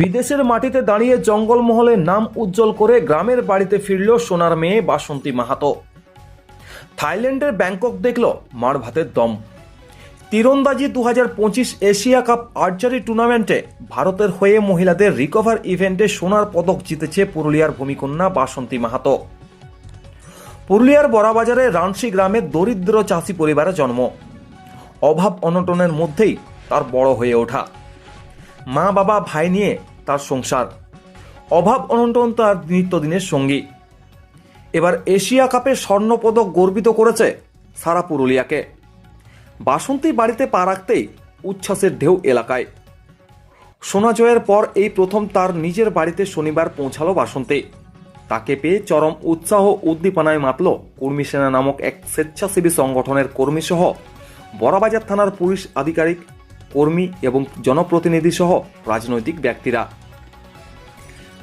বিদেশের মাটিতে দাঁড়িয়ে জঙ্গলমহলে নাম উজ্জ্বল করে গ্রামের বাড়িতে ফিরল সোনার মেয়ে বাসন্তী মাহাতো। থাইল্যান্ডের ব্যাংকক দেখল মার ভাতের দম। তীরন্দাজি দু হাজার পঁচিশ এশিয়া কাপ আর্চারি টুর্নামেন্টে ভারতের হয়ে মহিলাদের রিকভার ইভেন্টে সোনার পদক জিতেছে পুরুলিয়ার ভূমিকন্যা বাসন্তী মাহাতো। পুরুলিয়ার বড়াবাজারে রানসি গ্রামের দরিদ্র চাষি পরিবারে জন্ম। অভাব অনটনের মধ্যেই তার বড় হয়ে ওঠা। মা বাবা ভাই নিয়ে তার সংসার। অভাব অনটন তার নিত্যদিনের সঙ্গী। এবার এশিয়া কাপে স্বর্ণপদক গর্বিত করেছে সারা পুরুলিয়াকে। বাসন্তী বাড়িতে পা রাখতেই উচ্ছ্বাসের ঢেউ এলাকায়। সোনা জয়ের পর এই প্রথম তার নিজের বাড়িতে শনিবার পৌঁছালো বাসন্তী। তাকে পেয়ে চরম উৎসাহ উদ্দীপনায় মাতল কর্মী সেনা নামক এক স্বেচ্ছাসেবী সংগঠনের কর্মীসহ বড়াবাজার থানার পুলিশ আধিকারিক কর্মী এবং জনপ্রতিনিধি সহ রাজনৈতিক ব্যক্তিরা।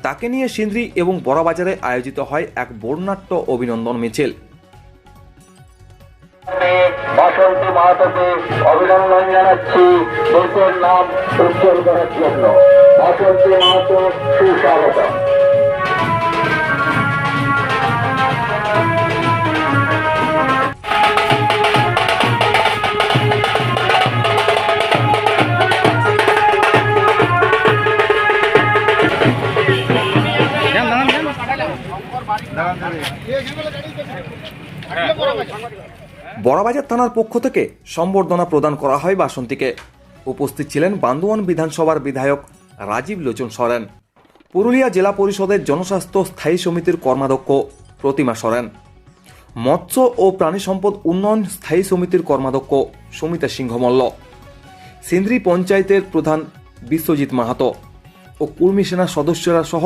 তাকে নিয়ে সিন্দ্রি এবং বড়াবাজারে আয়োজিত হয় এক বর্ণাঢ্য অভিনন্দন মিছিল। অভিনন্দন জানাচ্ছি নাম উজ্জ্বল করার জন্য। বাসন্তী মাহাতো সুস্বাগত বড়াবাজার থানার পক্ষ থেকে সম্বর্ধনা প্রদান করা হয় বাসন্তীকে। উপস্থিত ছিলেন বান্দুয়ান বিধানসভার বিধায়ক রাজীব লোচন সরেন। পুরুলিয়া জেলা পরিষদের জনস্বাস্থ্য স্থায়ী সমিতির কর্মাধ্যক্ষ প্রতিমা সরেন। মৎস্য ও প্রাণী সম্পদ উন্নয়ন স্থায়ী সমিতির কর্মাধ্যক্ষ সুমিতা সিংহ মল্ল সিন্দ্রি পঞ্চায়েতের প্রধান বিশ্বজিৎ মাহাতো ও কুর্মি সেনার সদস্যরা সহ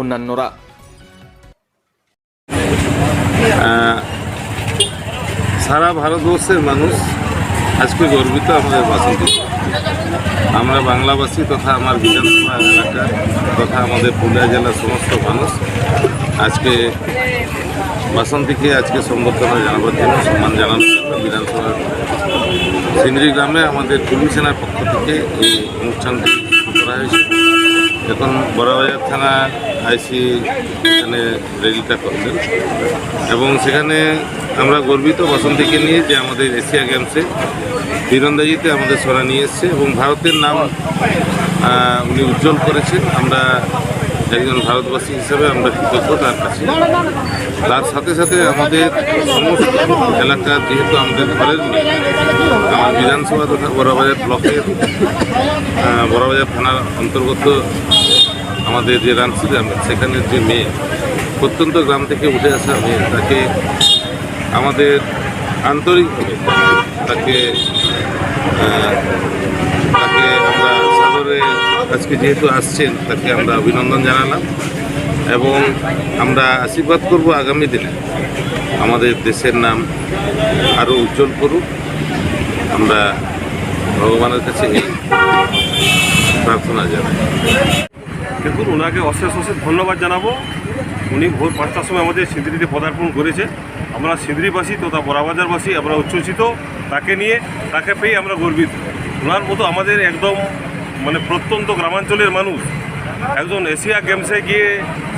অন্যান্যরা। সারা ভারতবর্ষের মানুষ আজকে গর্বিত আমাদের বাসন্তী। আমরা বাংলাভাষী তথা আমার বিধানসভা এলাকা তথা আমাদের পুরুলিয়া জেলার সমস্ত মানুষ আজকে বাসন্তীকে আজকে সম্বর্ধনা জানাবার জন্য সম্মান জানানোর জন্য বিধানসভার সিন্দ্রি গ্রামে আমাদের পুলিশ সেনার পক্ষ থেকে এই অনুষ্ঠানটি করা হয়েছে। এখন বড়বাজার থানা আইসি এখানে রেলিটা করছেন, এবং সেখানে আমরা গর্বিত বসন্তীকে নিয়ে যে আমাদের এশিয়া গেমসে তীরন্দাজিতে আমাদের সরা নিয়ে এসছে, এবং ভারতের নাম উনি উজ্জ্বল করেছেন। আমরা একজন ভারতবাসী হিসেবে আমরা কৃতজ্ঞ তার কাছে? তার সাথে সাথে আমাদের সমস্ত এলাকা যেহেতু আমাদের ঘরের আমার বিধানসভা তথা বড়বাজার ব্লকের বড়বাজার থানার অন্তর্গত আমাদের যে রানসি গ্রাম সেখানের যে মেয়ে, প্রত্যন্ত গ্রাম থেকে উঠে আসা মেয়ে, তাকে আমাদের আন্তরিকভাবে তাকে আজকে যেহেতু আসছেন, তাকে আমরা অভিনন্দন জানালাম এবং আমরা আশীর্বাদ করব আগামী দিনে। আমাদের দেশের নাম আরও উজ্জ্বল করুক। আমরা ভগবানের কাছে এই প্রার্থনা জানাই। দেখুন ওনাকে অশেষ অশেষ ধন্যবাদ জানাব। উনি ভোর পাঁচটার সময় আমাদের সিঁদড়িতে পদার্পণ করেছে আমরা সিঁদড়িবাসী তথা বড়াবাজারবাসী, আমরা উচ্ছ্বসিত। তাকে নিয়ে, তাকে পেয়ে আমরা গর্বিত। ওনার মতো আমাদের একদম মানে প্রত্যন্ত গ্রামাঞ্চলের মানুষ। একজন এশিয়া গেমসে গিয়ে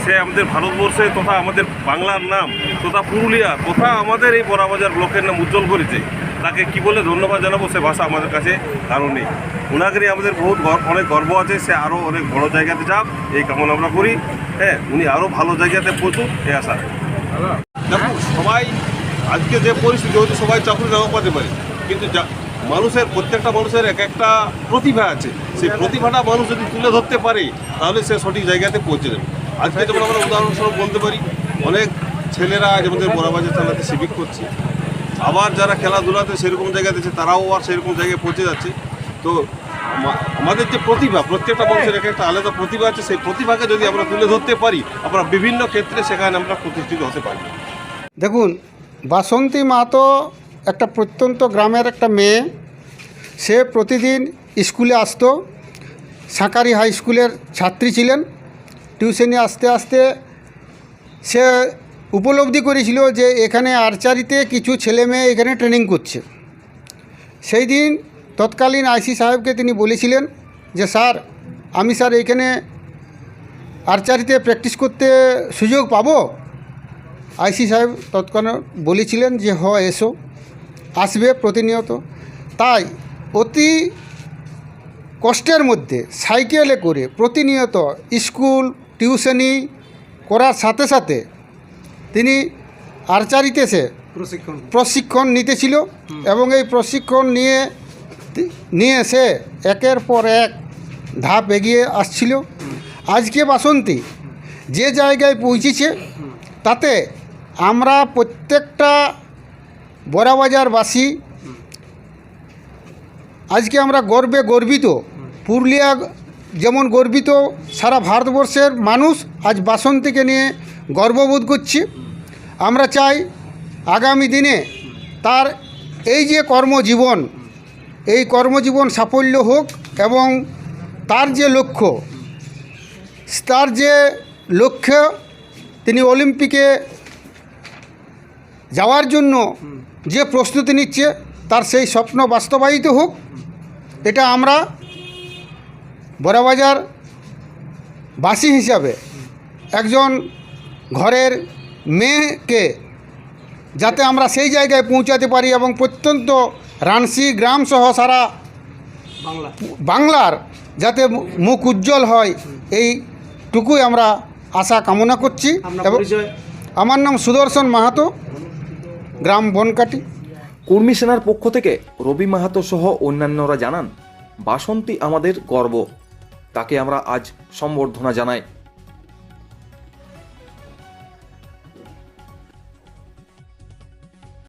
সে আমাদের ভারতবর্ষে তথা আমাদের বাংলার নাম তথা পুরুলিয়া তথা আমাদের এই বড়াবাজার ব্লকের নাম উজ্জ্বল করেছে। তাকে কি বলে ধন্যবাদ জানাব, সে ভাষা আমাদের কাছে কারণ নেই। ওনাকে আমাদের বহুত অনেক গর্ব আছে, সে আরও অনেক বড় জায়গাতে যাক, এই কামনা আমরা করি। হ্যাঁ উনি আরও ভালো জায়গাতে পৌঁছুক এই আশা দেখুন সবাই, আজকে যে পরিস্থিতি, হয়তো সবাই চাকরি নাও পাতে পারে, কিন্তু মানুষের প্রত্যেকটা মানুষের এক একটা প্রতিভা আছে। সেই প্রতিভাটা মানুষ যদি তুলে ধরতে পারে তাহলে সে সঠিক জায়গাতে পৌঁছে যাবে। আজকে যেমন আমরা উদাহরণস্বরূপ বলতে পারি অনেক ছেলেরা আজ আমাদের বড়াবাজার থানাতে সিভিক করছে। আবার যারা খেলাধুলাতে সেরকম জায়গাতে আছে তারাও আর সেরকম জায়গায় পৌঁছে যাচ্ছে। তো আমাদের যে প্রতিভা প্রত্যেকটা মানুষের এক একটা আলাদা প্রতিভা আছে। সেই প্রতিভাকে যদি আমরা তুলে ধরতে পারি আমরা বিভিন্ন ক্ষেত্রে সেখানে আমরা প্রতিষ্ঠিত হতে পারি দেখুন বাসন্তী মাহাতো একটা প্রত্যন্ত গ্রামের একটা মেয়ে, সে প্রতিদিন স্কুলে আসতো। সাঁকারি হাই স্কুলের ছাত্রী ছিলেন। টিউশনে আসতে আসতে সে উপলব্ধি করেছিল যে এখানে আর্চারিতে কিছু ছেলে মেয়ে এখানে ট্রেনিং করছে। সেই দিন তৎকালীন আইসি সাহেবকে তিনি বলেছিলেন যে, স্যার, আমি স্যার এইখানে আর্চারিতে প্র্যাকটিস করতে সুযোগ পাবো? আইসি সাহেব তৎক্ষণাৎ বলেছিলেন যে, হ, এসো। আসবে প্রতিনিয়ত। তাই অতি কষ্টের মধ্যে সাইকেলে করে প্রতিনিয়ত স্কুল টিউশনি করার সাথে সাথে তিনি আর্চারিতে সে প্রশিক্ষণ। প্রশিক্ষণ নিতেছিল এবং এই প্রশিক্ষণ নিয়ে নিয়ে সে একের পর এক ধাপ এগিয়ে আসছিল। আজকে বাসন্তী যে জায়গায় পৌঁছেছে তাতে আমরা প্রত্যেকটা বড়াবাজারবাসী, আজকে আমরা গর্বে গর্বিত। পুরুলিয়া যেমন গর্বিত, সারা ভারতবর্ষের মানুষ আজ বাসন্তীকে নিয়ে গর্ববোধ করছি। আমরা চাই আগামী দিনে তার এই যে কর্মজীবন, এই কর্মজীবন সাফল্য হোক এবং তার যে লক্ষ্য, তার যে লক্ষ্য, তিনি অলিম্পিকে যাওয়ার জন্য যে প্রস্তুতি নিচ্ছে তার সেই স্বপ্ন বাস্তবায়িত হোক। এটা আমরা বড়াবাজার বাসী হিসাবে একজন ঘরের মেয়েকে যাতে আমরা সেই জায়গায় পৌঁছাতে পারি এবং প্রত্যন্ত রানসি গ্রাম সহ সারা বাংলা। বাংলার যাতে মুখ উজ্জ্বল হয় এইটুকুই আমরা আশা কামনা করছি। এবং আমার নাম সুদর্শন মাহাতো। গ্রাম বনকাটি। কর্মী সেনার পক্ষ থেকে রবি মাহাতো সহ অন্যান্যরা জানান, বাসন্তী আমাদের গর্ব। তাকে আমরা আজ সম্বর্ধনা জানাই।